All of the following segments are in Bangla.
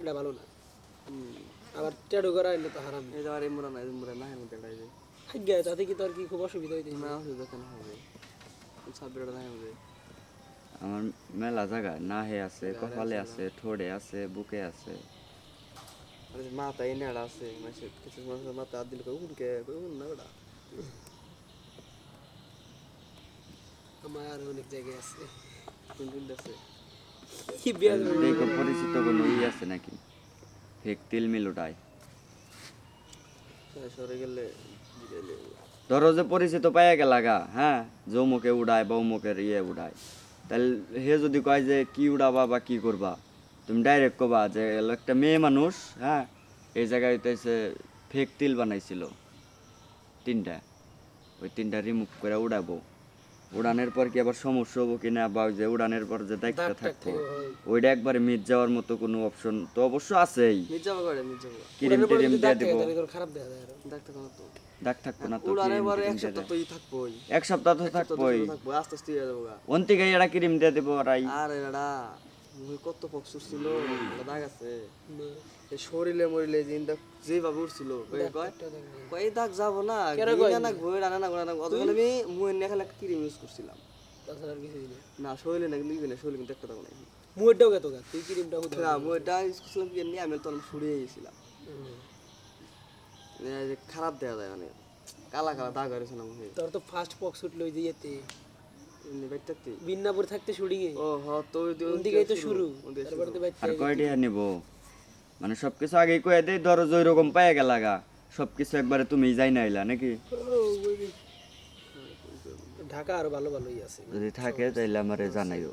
এটা ভালো না আবার টেডো করা এলে তো হারাম এই যে আর এই মুরা না এই মুরা না এর মধ্যে এই যে হাইগা তাতে কি তোর কি খুব অসুবিধা হইতে না অসুবিধা কেন হবে সাবজেক্টটা না হবে আমার মেলা জায়গা নাহে আছে কপালে আছে ঠোঁটে আছে বুকে আছে আর যে মাথা এই নেড়া আছে মাসে কিছু মানুষের মাথা হাত দিলে কই উনকে কই উন না বেটা আমার আর অনেক জায়গায় আছে কোন কোন আছে কি বিয়া দেখো পরিচিত কোনো ই আছে নাকি? ফেক তিল মিল ওটাই সরে গেলে গেলে ধরো যে পরিচিত পাইয়া গেলা গা হ্যাঁ? জৌমুকে উড়ায় বা উমুকের ইয়ে উড়ায়। তাহলে হে যদি কয় যে কি উড়াবা বা কি করবা তুমি ডাইরেক্ট কবা যে একটা মেয়ে মানুষ হ্যাঁ? এই জায়গায় হইতেছে ফেক তিল বানাইছিল। তিনটা। ওই তিনটা রিমুভ করে উড়াবো। উড়ানের পর কি আবার সমস্যা হব কিনা বা যে উড়ানের পর যে দায়িত্ব থাকব ওইটা একবারে মিট যাওয়ার মতো কোনো অপশন তো অবশ্য আছেই। ক্রিম টিরিম দিয়ে দেবো। আরও। দাগ থাকব না তো এক সপ্তাহ দেয়। তোই থাকবোই। এক সপ্তাহ তো থাকবোই। হয়ে ওন এরা ক্রিম দিয়ে দেবো ওরাই। আরে মুই কত ছিল দাগ আছে। শরীরে মরিলে যে দাগ যেভাবে উঠছিল কয় দাগ এই দাগ যাব না না না আমি মুই নিয়ে একটা ক্রিম ইউজ করছিলাম। না শরীরে না কিন্তু না শরীরে কিন্তু একটা দাগ নাই। মুয়েরটাও গেতো গা তুই ক্রিমটা হুদা না মুই ইউজ করছিলাম কি নিয়ে আমি তখন ফুরিয়ে গেছিলাম। খারাপ দেখা যায় মানে কালা কালা দাগ হয়েছে না মুখে। তোর তো ফার্স্ট পক্স উঠল ওই যে ইয়েতে। এমনি বিন্নাপুর থাকতে শুটিং এ ও হ তো ওই তো শুরু আর কয়টা নিব? মানে সবকিছু আগেই কয়ে দেই ধরো যে রকম পাইয়া গেলা গা। সবকিছু একবারে তুমি যাই না আইলা নাকি? ঢাকা আরও ভালো ভালোই আছে। যদি থাকে তাইলে আমারে জানাইও।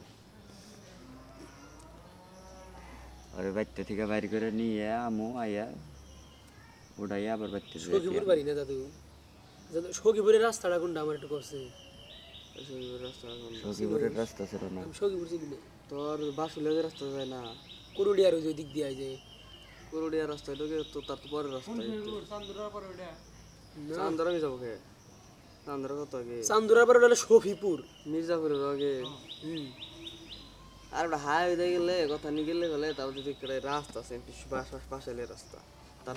আরে বাচ্চা থেকে বাইর করে নিয়ে আমু আইয়া উড়াইয়া আবার বাচ্চা সখীপুর বাড়ি না দাদু সখীপুরের রাস্তাটা কোনটা আমার একটু করছে সখীপুরের রাস্তা ছিল না। সখীপুর চিনি না তোর বাসুলে রাস্তা যায় না। কুরুলিয়ার ওই দিক দিয়ে যায় করুড়িয়া রাস্তা ঢুকে তো তার তো পরের রাস্তা চান্দর আমি যাব কে? চান্দর কত আগে? চান্দুরার পরে হলো সফিপুর মির্জাপুরের আগে। আর ওটা হাইওয়ে দিয়ে গেলে কথা নিয়ে গেলে গেলে তারপর যদি রাস্তা আছে বাস বাস পাশে রাস্তা।